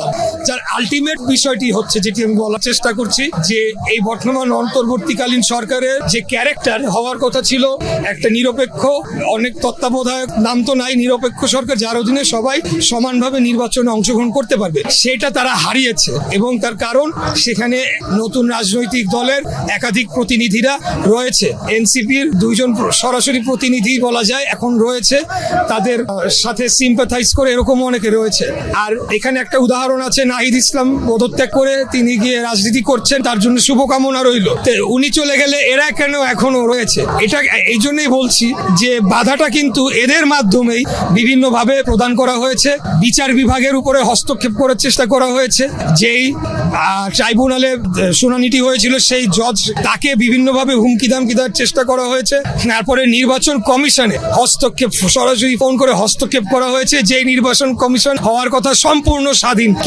Allah. যার ultimate বিষয়টি হচ্ছে যেটি আমি বলার চেষ্টা করছি, যে এই বর্তমান অন্তর্বর্তীকালীন সরকারের যে ক্যারেক্টার হওয়ার কথা ছিল, একটা নিরপেক্ষ, অনেক তত্ত্বাবধায়ক, নাম তো নাই নিরপেক্ষ সরকার, যার অধীনে সবাই সমানভাবে নির্বাচনে অংশগ্রহণ করতে পারবে, সেটা তারা হারিয়েছে এবং তার কারণ সেখানে নতুন রাজনৈতিক দলের একাধিক প্রতিনিধিরা রয়েছে। এনসিপির দুইজন সরাসরি প্রতিনিধি বলা যায়, এখন রয়েছে। তাদের সাথে সিম্পাথাইজ করে এরকম অনেকে রয়েছে। আর এখানে একটা উদাহরণ আছে নাহিদ ইসলাম পদত্যাগ করে তিনি গিয়ে রাজনীতি করছেন, তার জন্য শুভকামনা রইল। উনি চলে গেলে এরা কেন এখনও রয়েছে? এটা এই জন্যই বলছি যে বাধাটা কিন্তু এদের মাধ্যমেই বিভিন্নভাবে প্রদান করা হয়েছে। বিচার বিভাগের উপরে হস্তক্ষেপ করার চেষ্টা করা হয়েছে। যেই ট্রাইব্যুনালে শুনানিটি হয়েছিল, সেই জজ তাকে বিভিন্নভাবে হুমকি দামকি দেওয়ার চেষ্টা করা হয়েছে। তারপরে নির্বাচন কমিশনে হস্তক্ষেপ, সরাসরি ফোন করে হস্তক্ষেপ করা হয়েছে। যে নির্বাচন কমিশন হওয়ার কথা সম্পূর্ণ স্বাধীন।